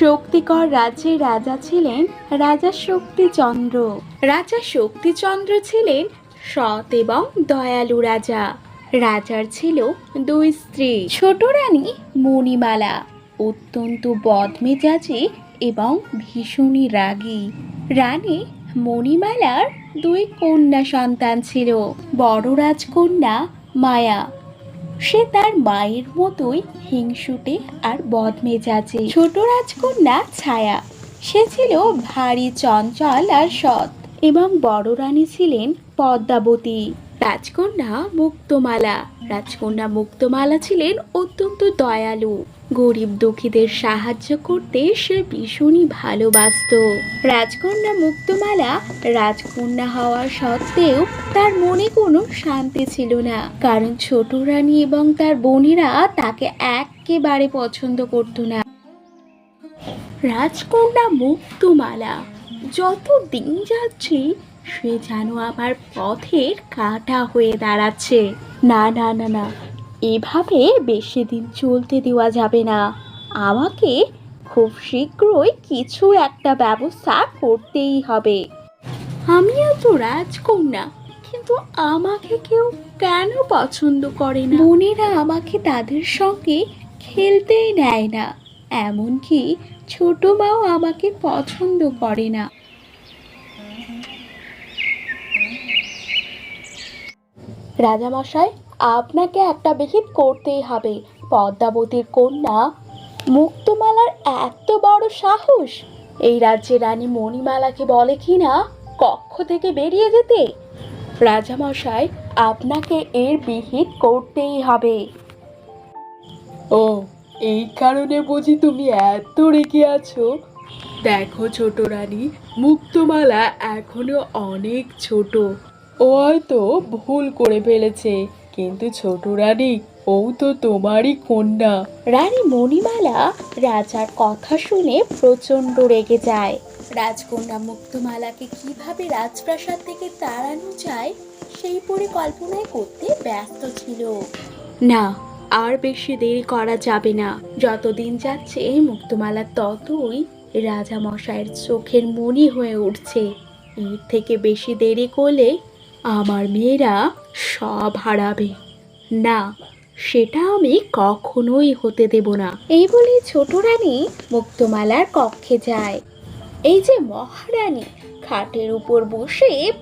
শক্তিকর রাজ্যের রাজা ছিলেন রাজা শক্তিচন্দ্র। রাজা শক্তিচন্দ্র ছিলেন সৎ এবং দয়ালু রাজা। রাজার ছিল দুই স্ত্রী, ছোট রানী মণিমালা অত্যন্ত বদমেজাজি এবং ভীষণই রাগী। রানী মণিমালার দুই কন্যা সন্তান ছিল, বড় রাজকন্যা মায়া। সে তার মায়ের মতোই হিংসুটে আর বদমেজাজে। ছোট রাজকন্যা ছায়া। সে ছিল ভারী চঞ্চল আর সৎ এবং বড় রানী ছিলেন পদ্মাবতী। রাজকন্যা মুক্তমালা। রাজকন্যা মুক্তমালা ছিলেন অত্যন্ত দয়ালু। গরিব দুঃখীদের সাহায্য করতে সে ভীষণই ভালোবাসত। রাজকন্যা মুক্তমালা রাজকন্যা হওয়া সত্ত্বেও তার মনে কোনো শান্তি ছিল না। কারণ ছোট রানী এবং তার বোনেরা তাকে একেবারে পছন্দ করত না। রাজকন্যা মুক্তমালা যত দিন যাচ্ছে, সে যেন আমার পথের কাটা হয়ে দাঁড়াচ্ছে। না না না না এভাবে বেশি দিন চলতে দেওয়া যাবে না। আমাকে খুব শীঘ্রই কিছু একটা ব্যবস্থা করতেই হবে। আমিও তো রাজকন্যা কিন্তু আমাকে কেউ কেন পছন্দ করে না? বোনেরা আমাকে তাদের সঙ্গে খেলতেই নেয় না এমনকি ছোট মাও আমাকে পছন্দ করে না। রাজামশাই আপনাকে একটা বিহিত করতেই হবে। পদ্মাবতীর কন্যা মুক্তমালার এত বড় সাহস? এই রাজ্যে রানী মণিমালাকে বলে কি না কক্ষ থেকে বেরিয়ে যেতে? রাজামশাই, আপনাকে এর বিহিত করতেই হবে। ও, এই কারণে বুঝি তুমি এত রেগে আছো? দেখো ছোট রানী, মুক্তমালা এখনও অনেক ছোট। ও হয়তো ভুল করে ফেলেছে। কিন্তু ছোট রানী ও তো তোমারই কন্যা। রানী মণিমালা রাজার কথা শুনে প্রচণ্ড রেগে যায়। রাজকন্যা মুক্তমালাকে কীভাবে রাজপ্রাসাদ থেকে তাড়ানো যায় সেই পরিকল্পনায় করতে ব্যস্ত ছিল। না আর বেশি দেরি করা যাবে না। যতদিন যাচ্ছে মুক্তমালা ততই রাজা মশাইয়ের চোখের মনি হয়ে উঠছে। এর থেকে বেশি দেরি করলে আমার মেয়েরা সব হারাবে। না সেটা আমি কখনোই হতে দেব না। এই বলে ছোট রানী মুক্তমালার কক্ষে যায়। এই যে মহারানী খাটের উপর বসে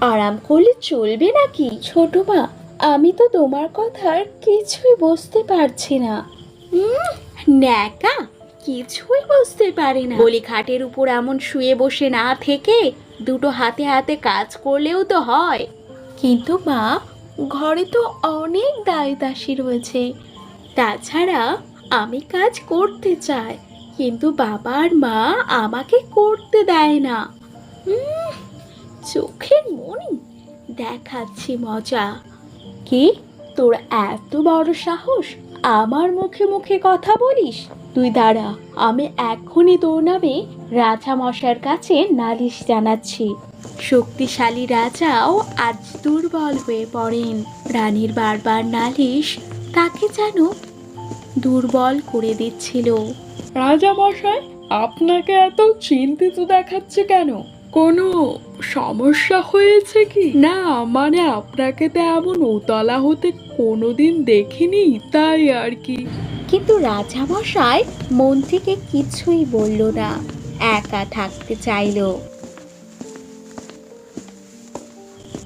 আরাম করলে চলবে নাকি? ছোট মা আমি তো তোমার কথার কিছুই বুঝতে পারছি না। ন্যাকা কিছুই বুঝতে পারি না। বলি খাটের উপর এমন শুয়ে বসে না থেকে দুটো হাতে হাতে কাজ করলেও তো হয়। কিন্তু মা, ঘরে তো অনেক দায় দাসী রয়েছে। তাছাড়া আমি কাজ করতে চাই, কিন্তু বাবা আর মা আমাকে করতে দেয় না। চোখের মনি, দেখাচ্ছি মজা। কি, তোর এত বড় সাহস, আমার মুখে মুখে কথা বলিস? তুই দাঁড়া আমি এখনই তোর নামে রাজা মশার কাছে নালিশ জানাচ্ছি। শক্তিশালী রাজাও আজ দুর্বল হয়ে পড়েন। রানীর বারবার নালিশ তাকে যেন দুর্বল করে দিচ্ছিল। রাজা মশাই আপনাকে এত চিন্তিত দেখাচ্ছে কেন? কোনো সমস্যা হয়েছে কি? না মানে আপনাকে তো এমন উতলা হতে কোনোদিন দেখিনি তাই আর কি। কিন্তু রাজামশাই মন থেকে কিছুই বলল না, একা থাকতে চাইলো।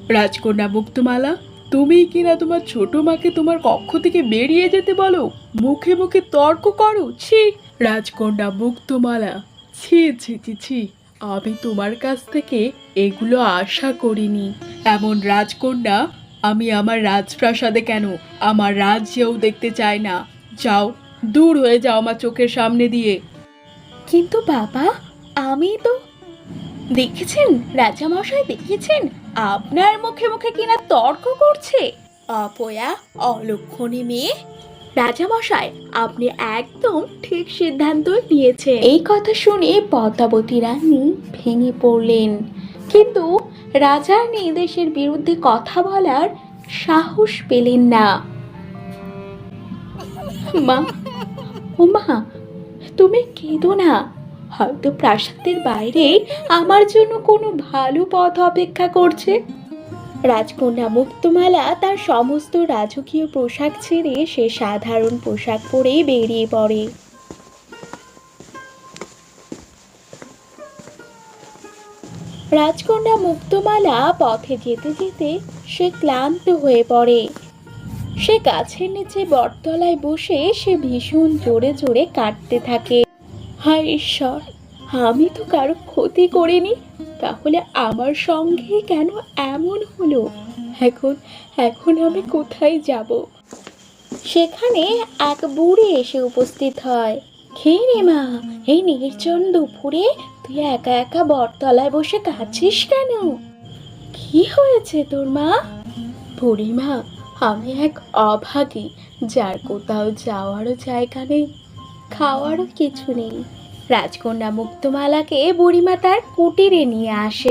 রাজকন্যা মুক্তমালা তুমি কিনা তোমার ছোট মাকে তোমার কক্ষ থেকে বেরিয়ে যেতে বলো? মুখে মুখে তর্ক করো, ছি। রাজকন্যা মুক্তমালা, ছি ছি ছি ছি। আমি তোমার কাছ থেকে এগুলো আশা করিনি। এমন রাজকন্যা, আমি আমার রাজপ্রাসাদে কেন? আমার রাজ্যেও দেখতে চাই না। যাও দূর হয়ে যাও আমার চোখের সামনে দিয়ে। কিন্তু বাবা আমি তো দেখেছেন? রাজামশাই দেখেছেন? আপনার মুখে মুখে কিনা তর্ক করছে। অপয়া অলক্ষণী মেয়ে। রাজামশাই আপনি একদম ঠিক সিদ্ধান্ত নিয়েছেন। এই কথা শুনে পদ্মাবতী রানী ভেঙে পড়লেন। কিন্তু রাজার নির্দেশের বিরুদ্ধে কথা বলার সাহস পেলেন না। মা ও মা, তুমি কেঁদো না। হয়তো প্রাসাদের বাইরে আমার জন্য কোনো ভালো পথ অপেক্ষা করছে। রাজকন্যা মুক্তমালা তার সমস্ত রাজকীয় পোশাক ছেড়ে সে সাধারণ পোশাক পরেই বেরিয়ে পড়ে। রাজকন্যা মুক্তমালা পথে যেতে যেতে সে ক্লান্ত হয়ে পড়ে। সে গাছের নিচে বটতলায় বসে সে ভীষণ জোরে জোরে কাটতে থাকে। হায় ঈশ্বর, আমি তো কারও ক্ষতি করিনি। তাহলে আমার সঙ্গে কেন এমন হলো? এখন এখন আমি কোথায় যাব? সেখানে এক বুড়ি এসে উপস্থিত হয়। খেয়ে রে মা, এই নির্জন দুপুরে তুই একা একা বটতলায় বসে কাঁদছিস কেন? কি হয়েছে তোর মা? বুড়িমা আমি এক অভাগী, যার কোথাও যাওয়ারও জায়গা নেই, খাওয়ারও কিছু নেই। রাজকন্যা মুক্তমালাকে বুড়িমা তার কুটিরে নিয়ে আসে।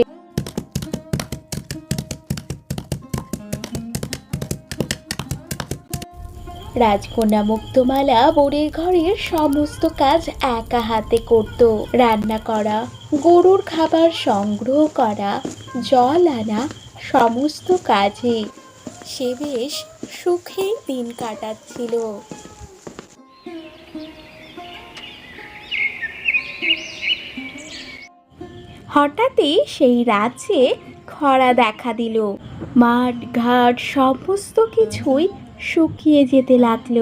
রাজকন্যা মুক্তমালা বুড়ির ঘরের সমস্ত কাজ একা হাতে করত। রান্না করা, গরুর খাবার সংগ্রহ করা, জল আনা, সমস্ত কাজে সে বেশ সুখে দিন কাটাচ্ছিল। হঠাৎই সেই রাজ্যে খরা দেখা দিল। মাঠ, ঘাট সমস্ত কিছুই শুকিয়ে যেতে লাগল।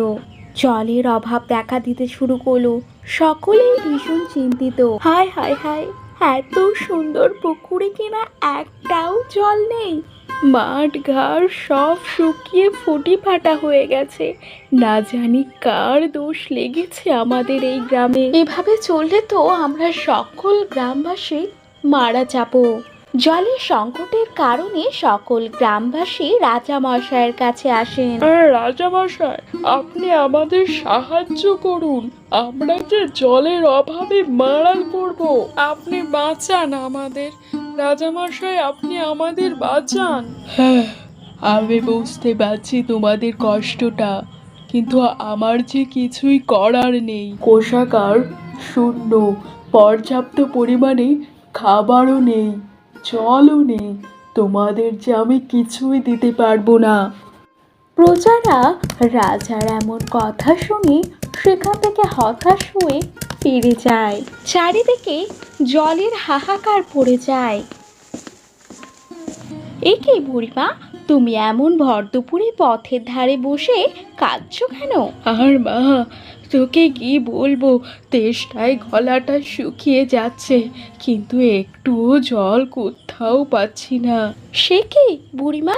জলের অভাব দেখা দিতে শুরু করল। সকলেই ভীষণ চিন্তিত। হায় হায় হায়, এত সুন্দর পুকুরে কিনা একটাও জল নেই। মাঠ ঘাট সব শুকিয়ে ফুটি ফাটা হয়ে গেছে। না জানি কার দোষ লেগেছে আমাদের এই গ্রামে। এভাবে চললে তো আমরা সকল গ্রামবাসী মারা যাব। জলের সংকটের কারণে সকল গ্রামবাসী রাজা মশাইয়ের কাছে আসেন। রাজামশাই আপনি আমাদের সাহায্য করুন। আমরা যে জলের অভাবে মারাল পড়ব আপনি বাঁচান আমাদের। রাজামশাই আপনি আমাদের বাঁচান। হ্যাঁ আমি বুঝতে পারছি তোমাদের কষ্টটা কিন্তু আমার যে কিছুই করার নেই। কোষাগার শূন্য পর্যাপ্ত পরিমাণে খাবারও নেই জলও নেই। তোমাদের যে আমি কিছুই দিতে পারব না। প্রজারা রাজার এমন কথা শুনে সেখান থেকে হতাশ হয়ে ফিরে যায়। চারিদিকে জলের হাহাকার পড়ে যায়। এ কি বুড়িমা তুমি এমন ভর দুপুরে পথের ধারে বসে কাঁদছো কেন? আর মা তোকে কি বলব? তেষ্টায় গলাটা শুকিয়ে যাচ্ছে কিন্তু একটুও জল কোথাও পাচ্ছি না। সে কি বুড়িমা?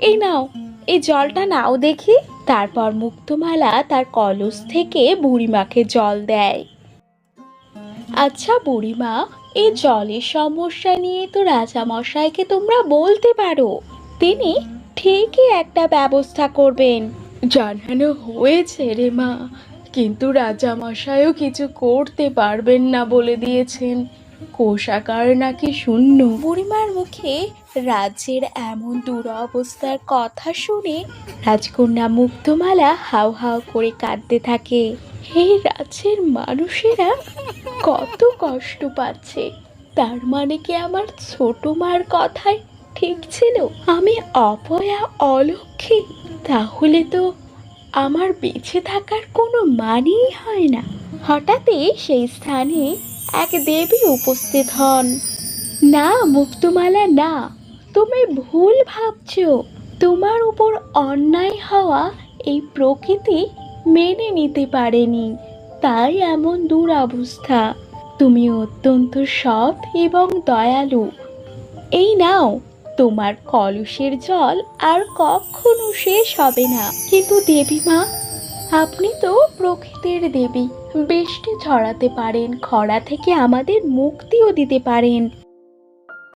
এই নাও এই জলটা নাও দেখি। তারপর মুক্তমালা তার কলস থেকে বুড়িমাকে জল দেয়। আচ্ছা বুড়িমা এই জলের সমস্যা নিয়ে তো রাজামশাইকে তোমরা বলতে পারো। তিনি ঠিকই একটা ব্যবস্থা করবেন। জানানো হয়েছে রে মা, কিন্তু রাজামশাইও কিছু করতে পারবেন না বলে দিয়েছেন। কোষাগার নাকি শূন্য। বুড়িমার মুখে রাজ্যের এমন দুরবস্থার কথা শুনে রাজকন্যা মুক্তমালা হাউ হাউ করে কাঁদতে থাকে। এই রাজ্যের মানুষেরা কত কষ্ট পাচ্ছে। তার মানে কি আমার ছোট মার কথায় ঠিক ছিল? আমি অপয়া, অলক্ষী, তাহলে তো আমার বেঁচে থাকার কোনো মানেই হয় না। হঠাৎই সেই স্থানে এক দেবী উপস্থিত হন। না, মুক্তমালা, না, তুমি ভুল ভাবছ। তোমার উপর অন্যায় হওয়া এই প্রকৃতি মেনে নিতে পারেনি। তাই এমন দুরবস্থা। তুমি অত্যন্ত সৎ এবং দয়ালু। এই নাও, তোমার কলসের জল আর কখনো শেষ হবে না। কিন্তু দেবী মা, আপনি তো প্রকৃতির দেবী। বৃষ্টি ছড়াতে পারেন, খরা থেকে আমাদের মুক্তিও দিতে পারেন।